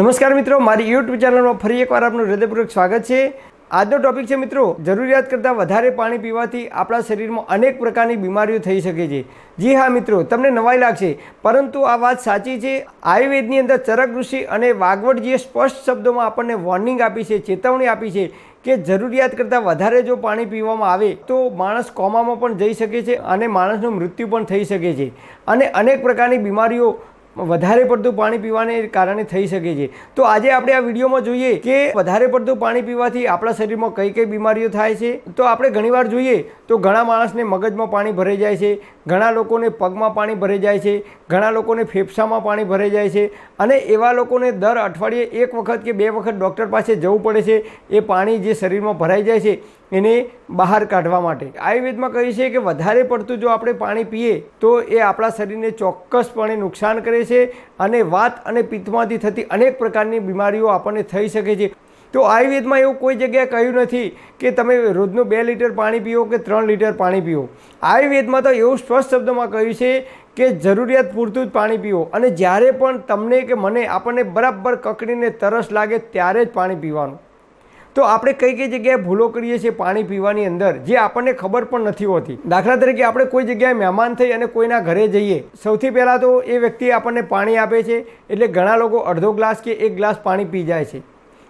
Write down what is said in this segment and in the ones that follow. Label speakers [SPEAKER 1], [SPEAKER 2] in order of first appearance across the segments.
[SPEAKER 1] નમસ્કાર મિત્રો, મારી યુટ્યુબ ચેનલમાં ફરી એકવાર આપનું હૃદયપૂર્વક સ્વાગત છે. આજનો ટોપિક છે મિત્રો, જરૂરિયાત કરતાં વધારે પાણી પીવાથી આપણા શરીરમાં અનેક પ્રકારની બીમારીઓ થઈ શકે છે. જી હા મિત્રો, તમને નવાઈ લાગશે, પરંતુ આ વાત સાચી છે. આયુર્વેદની અંદર ચરક ઋષિ અને વાગવડજીએ સ્પષ્ટ શબ્દોમાં આપણને વોર્નિંગ આપી છે, ચેતવણી આપી છે કે જરૂરિયાત કરતાં વધારે જો પાણી પીવામાં આવે તો માણસ કોમામાં પણ જઈ શકે છે અને માણસનું મૃત્યુ પણ થઈ શકે છે. અને અનેક પ્રકારની બીમારીઓ વધારે પડતું પાણી પીવાને કારણે થઈ શકે છે. તો આજે આપણે આ વિડીયોમાં જોઈએ કે વધારે પડતું પાણી પીવાથી આપણા શરીરમાં કઈ કઈ બીમારીઓ થાય છે. તો આપણે ઘણીવાર જોઈએ તો ઘણા માણસને મગજમાં પાણી ભરાઈ જાય છે, ઘણા લોકોને પગમાં પાણી ભરાઈ જાય છે, ઘણા લોકોને ફેફસામાં પાણી ભરાઈ જાય છે અને એવા લોકોને દર અઠવાડિયે એક વખત કે બે વખત ડૉક્ટર પાસે જવું પડે છે. એ પાણી જે શરીરમાં ભરાઈ જાય છે એને બહાર કાઢવા માટે. આયુર્વેદમાં કહે છે કે વધારે પડતું જો આપણે પાણી પીએ તો એ આપણા શરીરને ચોક્કસપણે નુકસાન કરે છે અને વાત અને પિત્તમાંથી થતી અનેક પ્રકારની બીમારીઓ આપણને થઈ શકે છે. તો આયુર્વેદમાં એવું કોઈ જગ્યાએ કહ્યું નથી કે તમે રોજનું બે લીટર પાણી પીઓ કે ત્રણ લીટર પાણી પીઓ. આયુર્વેદમાં તો એવું સ્પષ્ટ શબ્દમાં કહ્યું છે કે જરૂરિયાત પૂરતું જ પાણી પીવો અને જ્યારે પણ તમને કે મને આપણને બરાબર કકડીને તરસ લાગે ત્યારે જ પાણી પીવાનું. તો આપણે કઈ કઈ જગ્યાએ ભૂલો કરીએ છીએ પાણી પીવાની અંદર, જે આપણને ખબર પણ નથી હોતી. દાખલા તરીકે આપણે કોઈ જગ્યાએ મહેમાન થઈ અને કોઈના ઘરે જઈએ, સૌથી પહેલાં તો એ વ્યક્તિ આપણને પાણી આપે છે, એટલે ઘણા લોકો અડધો ગ્લાસ કે એક ગ્લાસ પાણી પી જાય છે.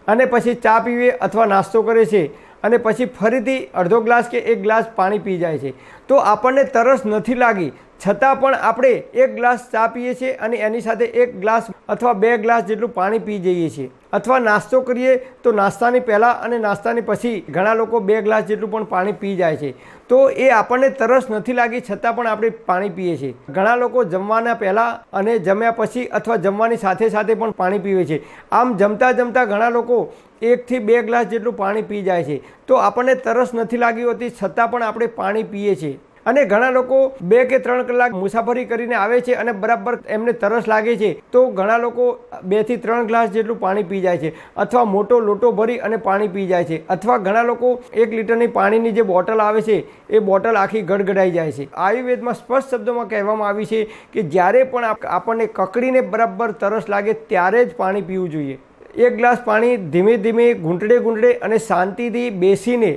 [SPEAKER 1] અને પછી ચા પીવે અથવા નાસ્તો કરે છે, અને પછી ફરીથી અડધો ગ્લાસ કે એક ગ્લાસ પાણી પી જાય છે. તો આપણને તરસ નથી લાગી, છતાં પણ આપણે એક ગ્લાસ ચા પીએ છીએ અને એની સાથે એક ગ્લાસ અથવા બે ગ્લાસ જેટલું પાણી પી જઈએ છીએ. અથવા નાસ્તો કરીએ તો નાસ્તાની પહેલાં અને નાસ્તાની પછી ઘણા લોકો બે ગ્લાસ જેટલું પણ પાણી પી જાય છે. તો એ આપણને તરસ નથી લાગી છતાં પણ આપણે પાણી પીએ છીએ. ઘણા લોકો જમવાના પહેલાં અને જમ્યા પછી અથવા જમવાની સાથે સાથે પણ પાણી પીવે છે. આમ જમતા જમતા ઘણા લોકો એકથી બે ગ્લાસ જેટલું પાણી પી જાય છે. તો આપણને તરસ નથી લાગી હોતી છતાં પણ આપણે પાણી પીએ છીએ. અને ઘણા લોકો બે કે ત્રણ કલાક મુસાફરી કરીને આવે છે અને બરાબર એમને તરસ લાગે છે, તો ઘણા લોકો બેથી ત્રણ ગ્લાસ જેટલું પાણી પી જાય છે અથવા મોટો લોટો ભરી અને પાણી પી જાય છે અથવા ઘણા લોકો એક લીટરની પાણીની જે બોટલ આવે છે, એ બોટલ આખી ગડગડાઈ જાય છે. આયુર્વેદમાં સ્પષ્ટ શબ્દોમાં કહેવામાં આવી છે કે જ્યારે પણ આપણને કકડીને બરાબર તરસ લાગે ત્યારે જ પાણી પીવું જોઈએ. એક ગ્લાસ પાણી ધીમે ધીમે ઘૂંટડે ઘૂંટડે અને શાંતિથી બેસીને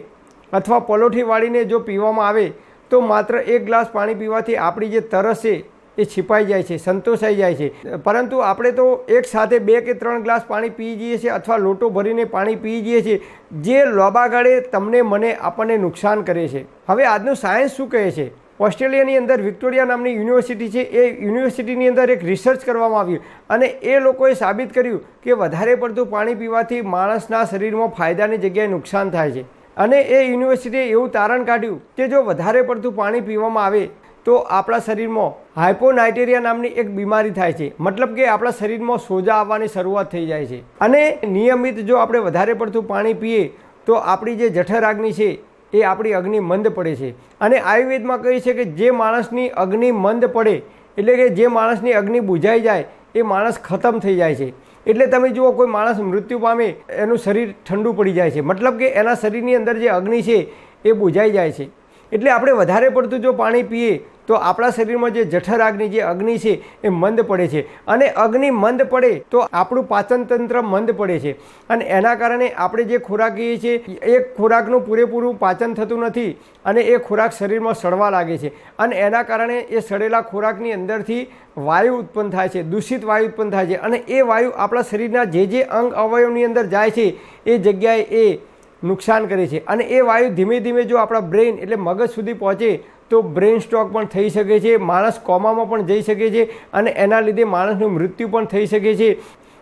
[SPEAKER 1] અથવા પલોઠી વાળીને જો પીવામાં આવે તો માત્ર એક ગ્લાસ પાણી પીવાથી આપણી જે તરસ છે, એ છિપાઈ જાય છે, સંતોષાઈ જાય છે. પરંતુ આપણે તો એક સાથે બે કે ત્રણ ગ્લાસ પાણી પી જઈએ છીએ અથવા લોટો ભરીને પાણી પી જઈએ છીએ, જે લોબા ગાળે તમને મને આપણને નુકસાન કરે છે. હવે આજનું સાયન્સ શું કહે છે? ઓસ્ટ્રેલિયાની અંદર વિક્ટોરિયા નામની યુનિવર્સિટી છે, એ યુનિવર્સિટીની અંદર એક રિસર્ચ કરવામાં આવ્યું અને એ લોકોએ સાબિત કર્યું કે વધારે પડતું પાણી પીવાથી માણસના શરીરમાં ફાયદાની જગ્યાએ નુકસાન થાય છે. અને એ યુનિવર્સિટીએ એવું તારણ કાઢ્યું કે જો વધારે પડતું પાણી પીવામાં આવે તો આપણા શરીરમાં હાઇપોનાઇટેરિયા નામની એક બીમારી થાય છે. મતલબ કે આપણા શરીરમાં સોજા આવવાની શરૂઆત થઈ જાય છે. અને નિયમિત જો આપણે વધારે પડતું પાણી પીએ તો આપણી જે જઠરાગ્નિ છે એ આપણી અગ્નિ મંદ પડે છે. અને આયુર્વેદમાં કહે છે કે જે માણસની અગ્નિ મંદ પડે, એટલે કે જે માણસની અગ્નિ બુઝાઈ જાય, એ માણસ ખતમ થઈ જાય છે. એટલે તમે જુઓ, કોઈ માણસ મૃત્યુ પામે, એનું શરીર ઠંડુ પડી જાય છે. મતલબ કે એના શરીરની અંદર જે અગ્નિ છે, એ બુઝાઈ જાય છે. એટલે આપણે વધારે પડતું જો પાણી પીએ તો આપણા શરીરમાં જે જઠરાગ્નિ જે અગ્નિ છે એ મંદ પડે છે. અને અગ્નિ મંદ પડે તો આપણું પાચનતંત્ર મંદ પડે છે. અને એના કારણે આપણે જે ખોરાક કહીએ છીએ એ ખોરાકનું પૂરેપૂરું પાચન થતું નથી અને એ ખોરાક શરીરમાં સડવા લાગે છે. અને એના કારણે એ સડેલા ખોરાકની અંદરથી વાયુ ઉત્પન્ન થાય છે, દૂષિત વાયુ ઉત્પન્ન થાય છે. અને એ વાયુ આપણા શરીરના જે જે અંગ અવયવની અંદર જાય છે, એ જગ્યાએ એ નુકસાન કરે છે. અને એ વાયુ ધીમે ધીમે જો આપણા બ્રેઇન એટલે મગજ સુધી પહોંચે તો બ્રેઇન સ્ટ્રોક પણ થઈ શકે છે, માણસ કોમામાં પણ જઈ શકે છે અને એના લીધે માણસનું મૃત્યુ પણ થઈ શકે છે.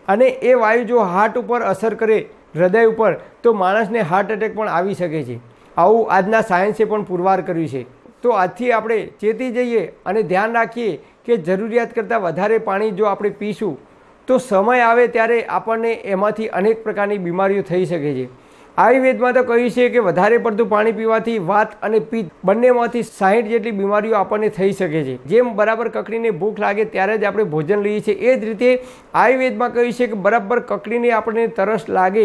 [SPEAKER 1] અને એ વાયુ જો હાર્ટ ઉપર અસર કરે, હૃદય ઉપર, તો માણસને હાર્ટ એટેક પણ આવી શકે છે. આવું આજના સાયન્સે પણ પુરવાર કર્યું છે. તો આજથી આપણે ચેતી જઈએ અને ધ્યાન રાખીએ કે જરૂરિયાત કરતાં વધારે પાણી જો આપણે પીશું, તો સમય આવે ત્યારે આપણને એમાંથી અનેક પ્રકારની બીમારીઓ થઈ શકે છે. આયુર્વેદમાં તો કહ્યું છે કે વધારે પડતું પાણી પીવાથી વાત અને પિત્ત બંનેમાંથી સાહીઠ જેટલી બીમારીઓ આપણને થઈ શકે છે. જેમ બરાબર કકડીને ભૂખ લાગે ત્યારે જ આપણે ભોજન લઈએ છીએ. એ જ રીતે આયુર્વેદમાં કહ્યું છે કે બરાબર કકડીને આપણને તરસ લાગે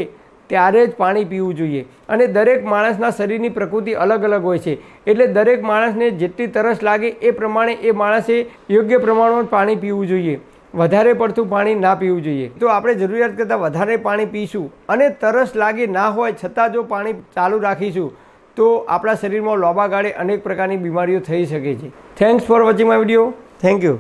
[SPEAKER 1] ત્યારે જ પાણી પીવું જોઈએ. અને દરેક માણસના શરીરની પ્રકૃતિ અલગ અલગ હોય છે. એટલે દરેક માણસને જેટલી તરસ લાગે એ પ્રમાણે એ માણસે યોગ્ય પ્રમાણમાં પાણી પીવું જોઈએ. વધારે પડતું પાણી ના પીવું જોઈએ. તો આપણે જરૂરિયાત કરતાં વધારે પાણી પીશું અને તરસ લાગે ના હોય છતાં જો પાણી ચાલુ રાખીશું, તો આપણા શરીરમાં લોબા ગાળે અનેક પ્રકારની બીમારીઓ થઈ શકે છે. Thanks for watching my video thank you